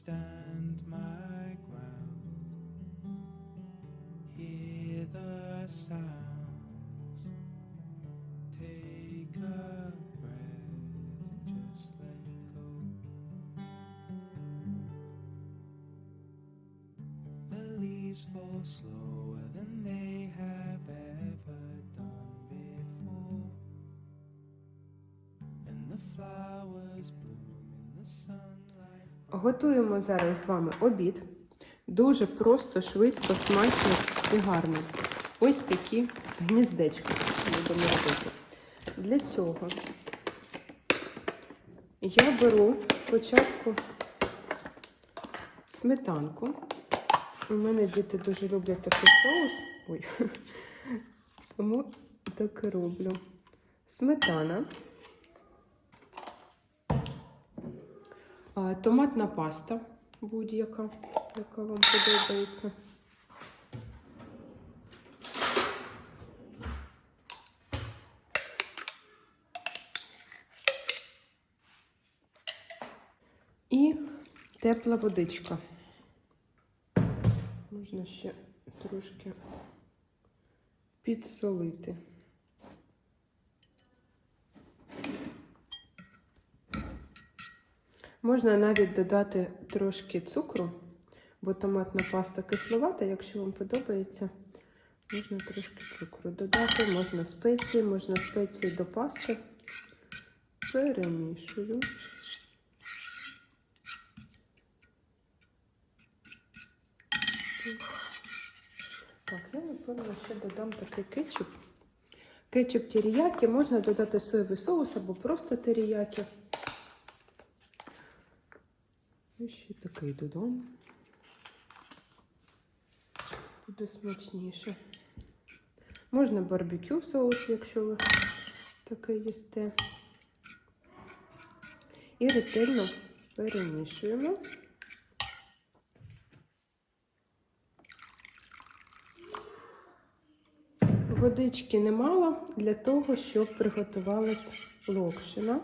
stand my ground. Hear the sounds. Take a breath and just let go. The leaves fall slower Готуємо зараз з вами обід. Дуже просто, швидко, смачно і гарно. Ось такі гніздечки будемо робити. Для цього я беру спочатку сметанку. У мене діти дуже люблять такий соус. Ой. Тому так і роблю. Сметана. Томатна паста будь-яка, яка вам подобається. І тепла водичка. Можна ще трошки підсолити. Можна навіть додати трошки цукру, бо томатна паста кисловата, якщо вам подобається, можна трошки цукру додати, можна спеції, можна спеції до пасти. Перемішую. Так, я напевно ще додам такий кетчуп. Кетчуп теріякі, можна додати соєвий соус або просто теріякі. І ще такий додому. Буде смачніше. Можна барбекю соус, якщо ви таке їсте. І ретельно перемішуємо. Водички немало для того, щоб приготувалась локшина.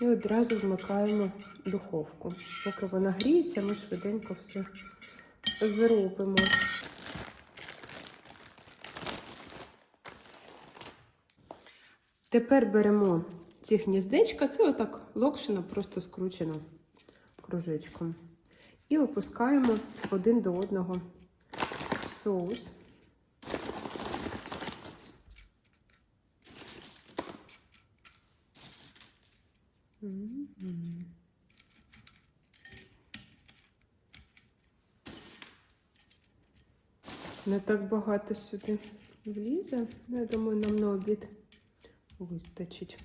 І одразу вмикаємо духовку. Поки вона гріється, ми швиденько все зробимо. Тепер беремо ці гніздечка, це отак локшина, просто скручена кружечком. І опускаємо один до одного соус. Не так багато сюди влізе. Ну, Я думаю, нам на обід вистачить.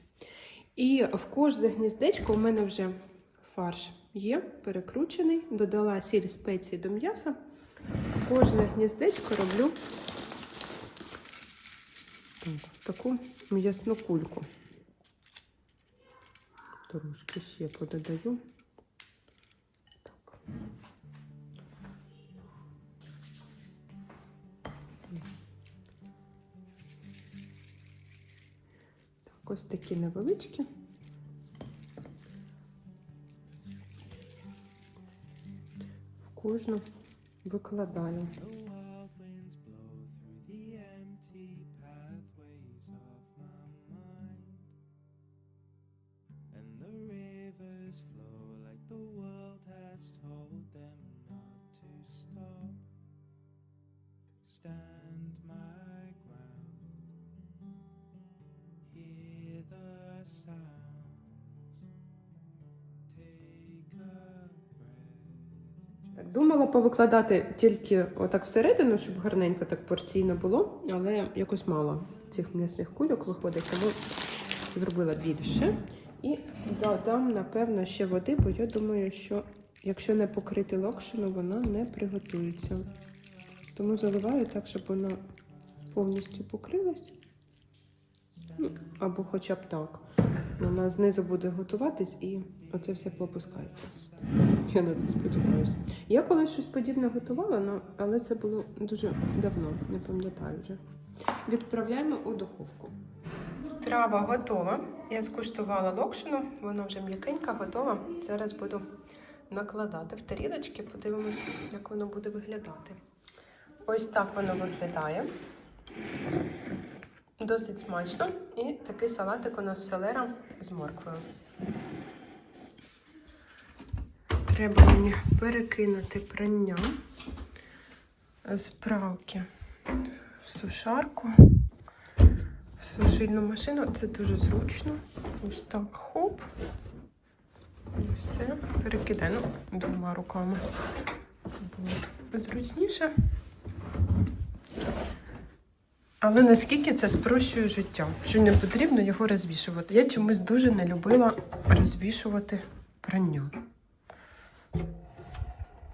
І в кожне гніздечко у мене вже фарш є, перекручений. Додала сіль спеції до м'яса. В кожне гніздечко роблю так, таку м'ясну кульку. Трошки ще пододаю. Ось такі невеличкі. В кожну викладаю. Думала повикладати тільки отак всередину, щоб гарненько так порційно було, але якось мало цих м'ясних кульок виходить, тому зробила більше. І додам, напевно, ще води, бо я думаю, що якщо не покрити локшину, вона не приготується. Тому заливаю так, щоб вона повністю покрилась. Ну, або хоча б так. Вона знизу буде готуватись і оце все попускається. Я на це сподіваюся. Я колись щось подібне готувала, але це було дуже давно, не пам'ятаю вже. Відправляємо у духовку. Страва готова. Я скуштувала локшину, вона вже м'якенька, готова. Зараз буду накладати в тарілочки, подивимось, як воно буде виглядати. Ось так воно виглядає. Досить смачно. І такий салатик у нас селера з морквою. Треба мені перекинути прання з пралки в сушарку, в сушильну машину. Це дуже зручно. Ось так хоп. І все. Перекидаю ну, двома руками. Це було зручніше. Але наскільки це спрощує життя, що не потрібно його розвішувати. Я чомусь дуже не любила розвішувати прання.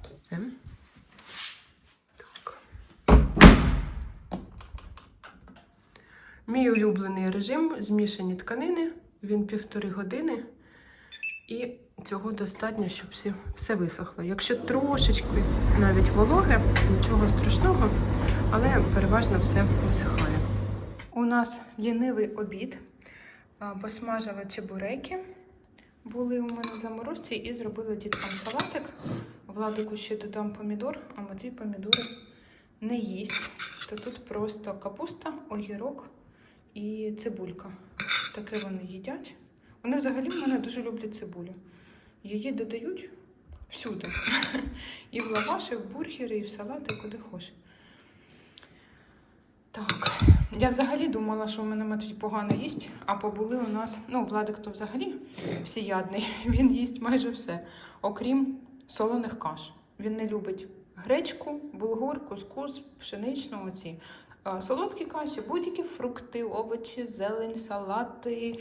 Все. Так. Мій улюблений режим змішані тканини. Він півтори години. І цього достатньо, щоб все, все висохло. Якщо трошечки навіть вологе, нічого страшного, але переважно все висихає. У нас лінивий обід. А, Посмажила чебуреки. Були у мене заморозці і зробила діткам салатик. Владику ще додам помідор, а Матвій помідори не їсть. То тут просто капуста, огірок і цибулька. Таке вони їдять. Вони взагалі в мене дуже люблять цибулю. Її додають всюди. І в лаваші, і в бургери, і в салати, куди хочеш. Так, я взагалі думала, що в мене Матвій погано їсть, а побули у нас, ну, Владик то взагалі всіядний, він їсть майже все, окрім солоних каш. Він не любить гречку, булгур, кускус, пшеничну, оці. Е, Солодкі каші, будь-які фрукти, овочі, зелень, салати,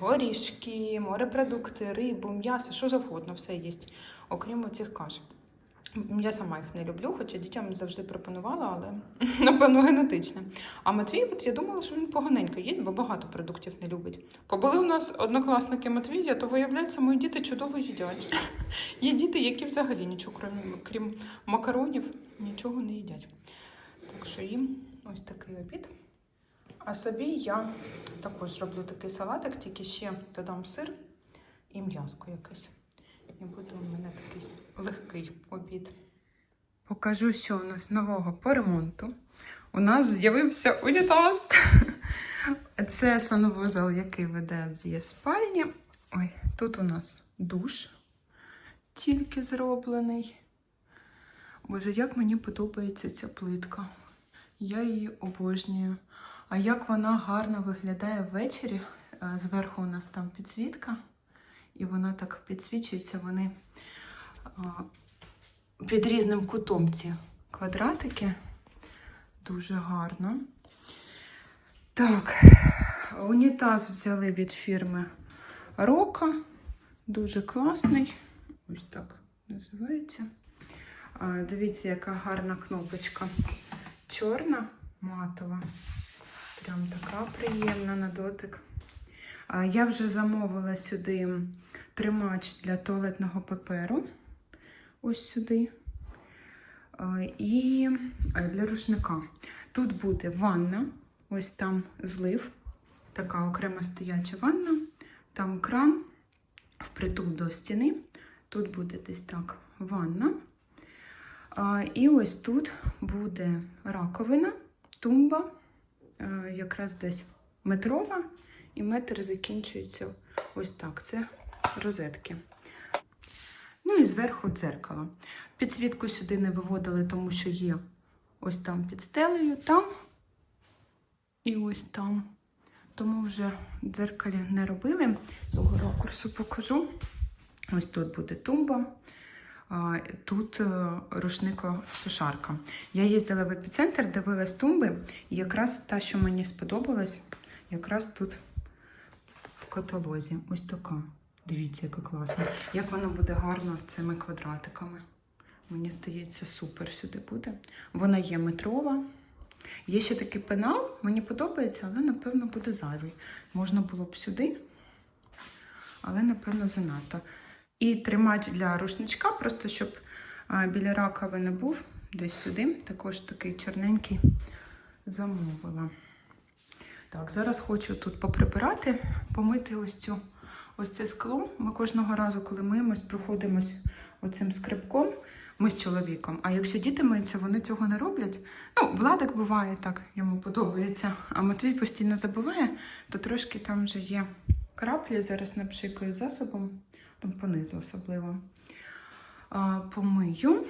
горішки, морепродукти, рибу, м'ясо, що завгодно, все їсть, окрім оцих каш. Я сама їх не люблю, хоча дітям завжди пропонувала, але напевно генетичне. А Матвій, от я думала, що він поганенько їсть, бо багато продуктів не любить. Побули у нас однокласники Матвія, то виявляється, мої діти чудово їдять. Є діти, які взагалі нічого, крім, крім макаронів, нічого не їдять. Так що їм ось такий обід. А собі я також зроблю такий салатик, тільки ще додам сир і м'яско якесь. І буде у мене такий легкий обід. Покажу, що у нас нового по ремонту. У нас з'явився унітаз. Це санвузол, який веде з спальні. Ой, тут у нас душ тільки зроблений. Боже, як мені подобається ця плитка. Я її обожнюю. А як вона гарно виглядає ввечері. Е, Зверху у нас там підсвітка, і вона так підсвічується. Вони під різним кутом ці квадратики. Дуже гарно. Так, унітаз взяли від фірми Рока. Дуже класний. Ось так називається. Дивіться, яка гарна кнопочка. Чорна, матова. Прям така приємна на дотик. Я вже замовила сюди тримач для туалетного паперу. Ось сюди. І для рушника. Тут буде ванна, ось там злив, така окрема стояча ванна, там кран впритул до стіни. Тут буде десь так ванна. І ось тут буде раковина, тумба, е, якраз десь метрова, і метр закінчується ось так. Це розетки. Ну і зверху дзеркало. Підсвітку сюди не виводили, тому що є ось там під стелею, там і ось там. Тому вже дзеркалі не робили. З цього ракурсу покажу. Ось тут буде тумба. Тут е, рушнико-сушарка. Я їздила в епіцентр, дивилась тумби, і якраз та, що мені сподобалась, якраз тут в каталозі. Ось така. Дивіться, яка класна. Як вона буде гарно з цими квадратиками. Мені здається, супер сюди буде. Вона є метрова. Є ще такий пенал, мені подобається, але напевно буде зайвий. Можна було б сюди, але напевно занадто. І тримач для рушничка, просто щоб біля раковини був десь сюди. Також такий чорненький замовила. Так, зараз хочу тут поприбирати, помити ось цю ось це скло. Ми кожного разу, коли миємось, проходимось оцим скрибком. Ми з чоловіком. А якщо діти миються, вони цього не роблять. Ну, Владик буває так, йому подобається. А Матвій постійно забуває, то трошки там вже є краплі, зараз напшикають засобом, там понизу особливо. А, помию.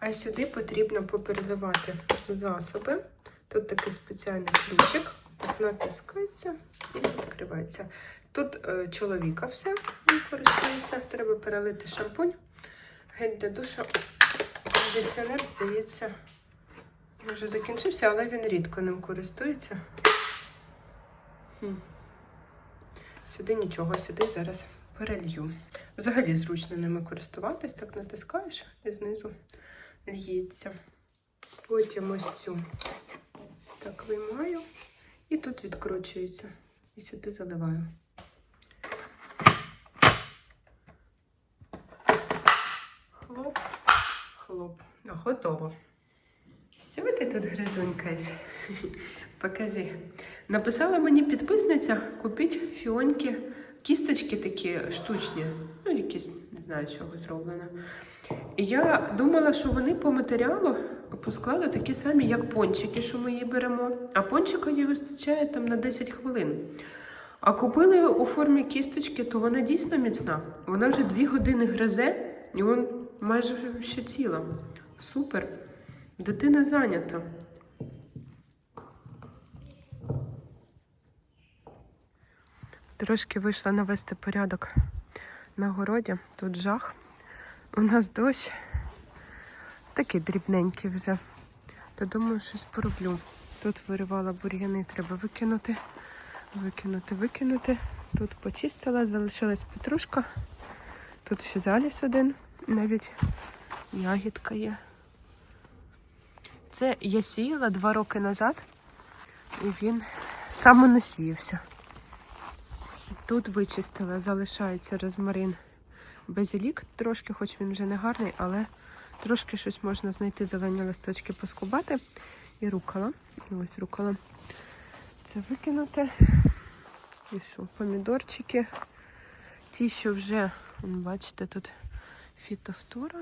А сюди потрібно попереливати засоби. Тут такий спеціальний ключик, натискається і відкривається. Тут е, чоловіка все він користується. Треба перелити шампунь. Гель для душу. Кондиціонер, здається, вже закінчився, але він рідко ним користується. Хм. Сюди нічого, сюди зараз перелью. Взагалі зручно ними користуватись, так натискаєш і знизу льється. Потім ось цю так виймаю і тут відкручується. І сюди заливаю. Хлоп, хлоп. Ну, готово. Що ти тут гризунькаєш? Покажи. Написала мені підписниця, купіть фіоньки, кісточки такі штучні, ну якісь, не знаю, чого зроблено. І я думала, що вони по матеріалу по складу такі самі, як пончики, що ми її беремо. А пончика їй вистачає там на 10 хвилин. А купили у формі кісточки, то вона дійсно міцна. Вона вже 2 години гризе, і вон майже ще ціла. Супер. Дитина зайнята. Трошки вийшла навести порядок на городі. Тут жах. У нас дощ. Такий дрібненький вже. То думаю, щось пороблю. Тут виривала бур'яни, треба викинути. Викинути, викинути. Тут почистила, залишилась петрушка. Тут фізаліс один, навіть ягідка є. Це я сіяла два роки назад, і він самонасіявся. Тут вичистила, залишається розмарин базилік, трошки, хоч він вже не гарний, але трошки щось можна знайти зелені листочки поскубати. І рукола. І ось рукола. Це викинути. І що, помідорчики. Ті, що вже, бачите, тут фітофтора.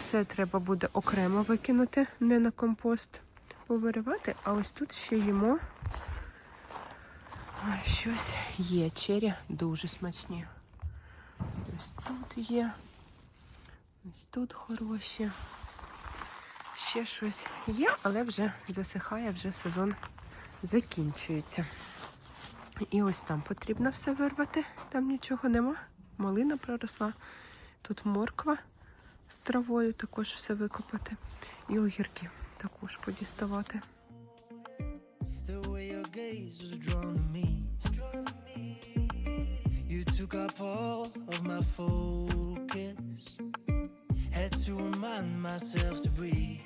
Це треба буде окремо викинути, не на компост повиривати. А ось тут ще їмо. Щось є. Чері дуже смачні. Ось тут є. Ось тут хороші. Ще щось є, але вже засихає, вже сезон закінчується. І ось там потрібно все вирвати. Там нічого нема. Малина проросла. Тут морква з травою також все викопати. І огірки також подіставати. Took up all of my focus. Had to remind myself to breathe.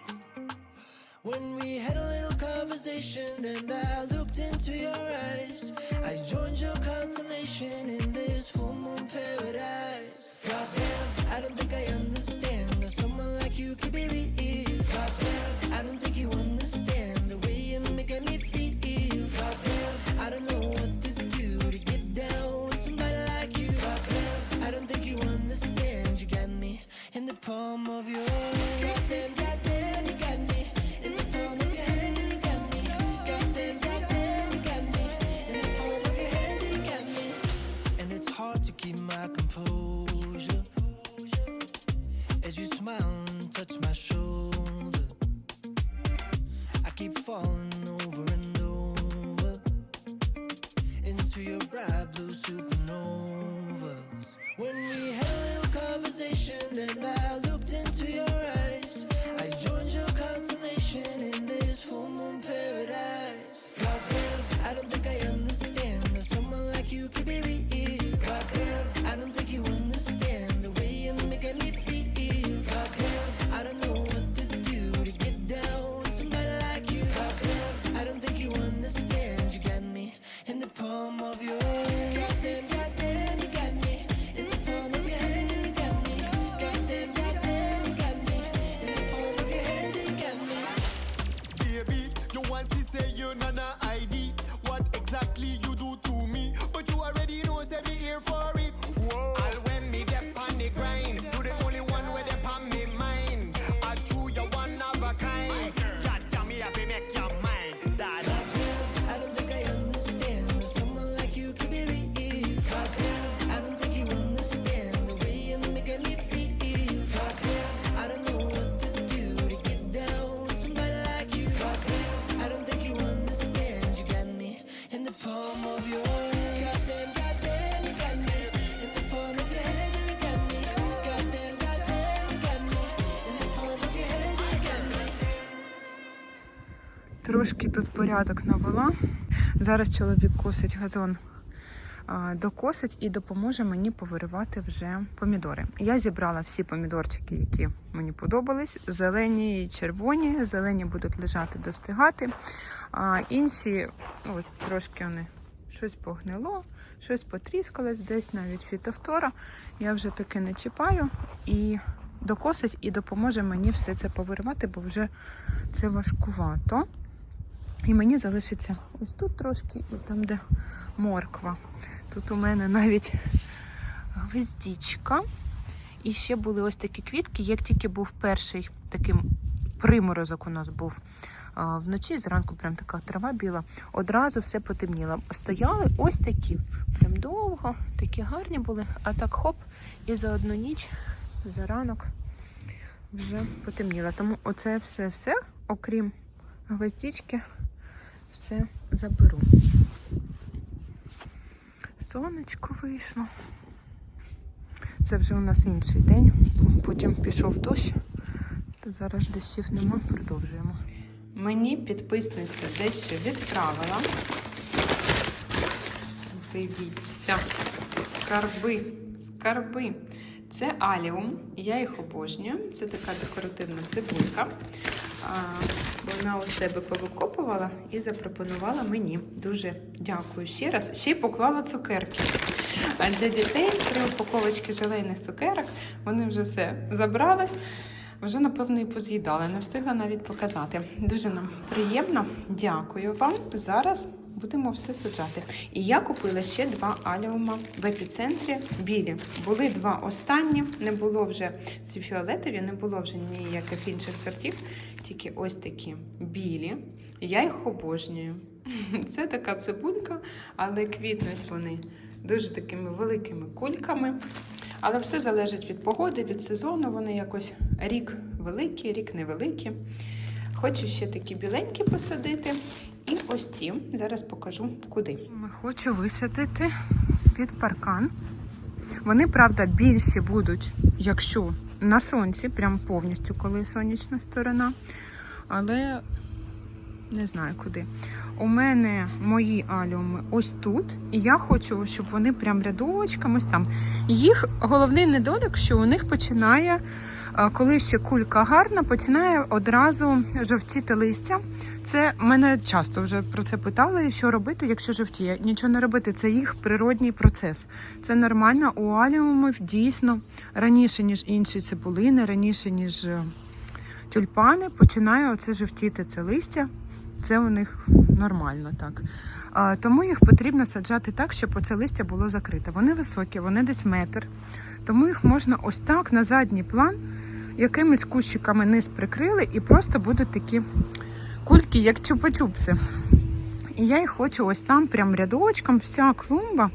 When we had a little conversation and I looked into your eyes, I joined your constellation in this full moon paradise. Трошки тут порядок навела. Зараз чоловік косить газон, докосить і допоможе мені повиривати вже помідори. Я зібрала всі помідорчики, які мені подобались. Зелені і червоні. Зелені будуть лежати достигати. А інші, ось трошки вони щось погнило, щось потріскалось, десь навіть фітофтора. Я вже таки не чіпаю і докосить і допоможе мені все це повиривати, бо вже це важкувато. І мені залишиться ось тут трошки, і там, де морква. Тут у мене навіть гвоздічка. І ще були ось такі квітки. Як тільки був перший такий приморозок у нас був вночі, зранку прям така трава біла, одразу все потемніло. Стояли ось такі, прям довго, такі гарні були, а так хоп, і за одну ніч, за ранок вже потемніло. Тому оце все-все, окрім гвоздічки, все заберу. Сонечко вийшло. Це вже у нас інший день. Потім пішов дощ, то зараз дощів нема, продовжуємо. Мені підписниця дещо відправила. Дивіться, скарби, скарби. Це аліум, я їх обожнюю. Це така декоративна цибулька. Вона у себе повикопувала і запропонувала мені. Дуже дякую ще раз. Ще й поклала цукерки. А для дітей три упаковочки желейних цукерок. Вони вже все забрали. Вже, напевно, і поз'їдали. Не встигла навіть показати. Дуже нам приємно. Дякую вам. Зараз будемо все саджати. І я купила ще два аліума в епіцентрі білі. Були два останні, не було вже ці фіолетові, не було вже ніяких інших сортів, тільки ось такі білі. Я їх обожнюю. Це така цибулька, але квітнуть вони дуже такими великими кульками. Але все залежить від погоди, від сезону. Вони якось рік великий, рік невеликий. Хочу ще такі біленькі посадити. І ось ці. Зараз покажу куди. Хочу висадити під паркан. Вони, правда, більші будуть, якщо на сонці, прям повністю, коли сонячна сторона. Але не знаю куди. У мене мої аліуми ось тут, і я хочу, щоб вони прям рядочками ось там. Їх головний недолік, що у них починає, коли ще кулька гарна, починає одразу жовтіти листя. Це мене часто вже про це питали, що робити, якщо жовтіє. Нічого не робити, це їх природній процес. Це нормально. У аліумів дійсно раніше, ніж інші цибулини, раніше, ніж е, тюльпани, починає оце жовтіти це листя. Це у них нормально так. А, тому їх потрібно саджати так, щоб оце листя було закрите. Вони високі, вони десь метр. Тому їх можна ось так на задній план якимись кущиками низ прикрили, і просто будуть такі кульки, як чупа-чупси. І я їх хочу ось там, прям рядочком, вся клумба,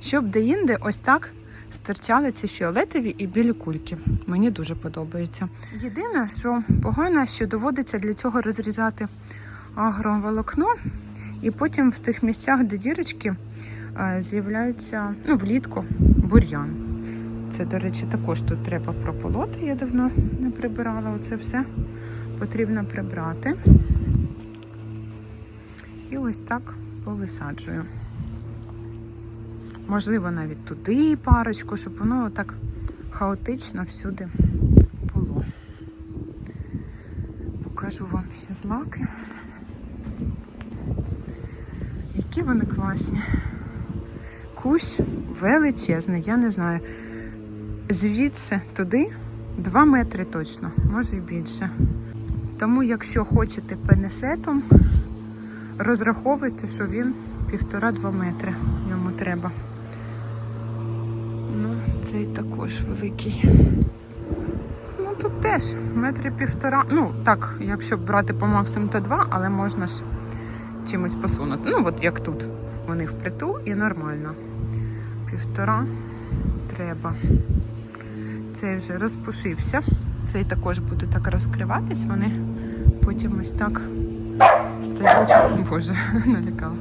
щоб де-інде ось так стирчали ці фіолетові і білі кульки. Мені дуже подобається. Єдине, що погано, що доводиться для цього розрізати агроволокно, і потім в тих місцях, де дірочки, е, з'являються ну, влітку бур'ян. Це, до речі, також тут треба прополоти. Я давно не прибирала. Оце все потрібно прибрати. Ось так повисаджую. Можливо, навіть туди парочку, щоб воно так хаотично всюди було. Покажу вам ще злаки. Які вони класні. Кущ величезний, я не знаю. Звідси туди 2 метри точно, може і більше. Тому, якщо хочете пенесетом, розраховуйте, що він півтора-два метри йому треба. Ну, цей також великий. Ну, тут теж метри півтора. Ну, так, якщо брати по максимуму, то два, але можна ж чимось посунути. Ну, от як тут. Вони впритул і нормально. Півтора треба. Цей вже розпушився. Цей також буде так розкриватись. Вони потім ось так стежок. Боже, налякала.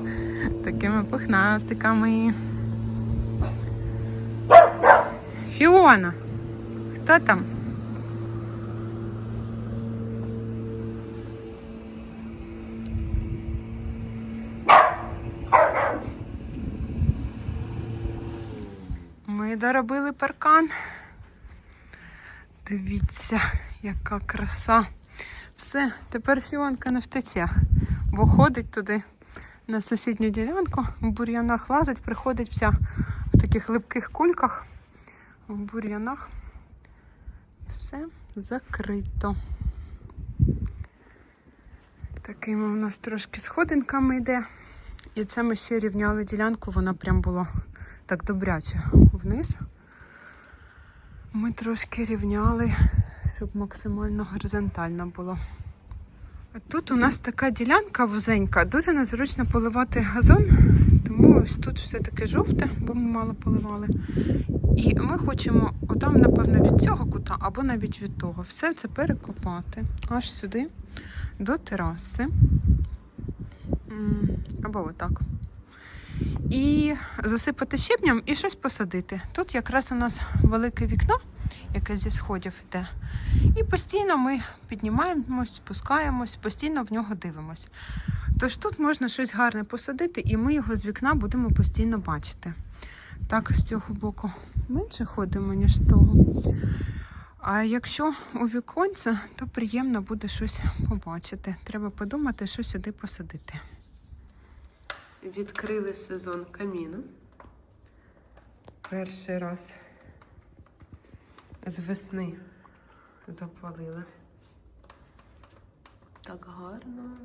Такими пухнастиками. Фіона, хто там? Ми доробили паркан. Дивіться, яка краса. Все, тепер фіонка на втече бо ходить туди на сусідню ділянку, в бур'янах лазить, приходить вся в таких липких кульках, в бур'янах. Все закрито. Такими у нас трошки сходинками йде. І це ми ще рівняли ділянку, вона прям була так добряче вниз. Ми трошки рівняли, щоб максимально горизонтально було. Тут у нас така ділянка вузенька, дуже незручно поливати газон, тому ось тут все таке жовте, бо ми мало поливали. І ми хочемо, отам, напевно, від цього кута або навіть від того, все це перекопати аж сюди, до тераси. Або отак. І засипати щебнем і щось посадити. Тут якраз у нас велике вікно, яке зі сходів йде. І постійно ми піднімаємось, спускаємось, постійно в нього дивимось. Тож тут можна щось гарне посадити, і ми його з вікна будемо постійно бачити. Так, з цього боку менше ходимо, ніж того. А якщо у віконце, то приємно буде щось побачити. Треба подумати, що сюди посадити. Відкрили сезон каміну. Перший раз з весни запалили. Так гарно.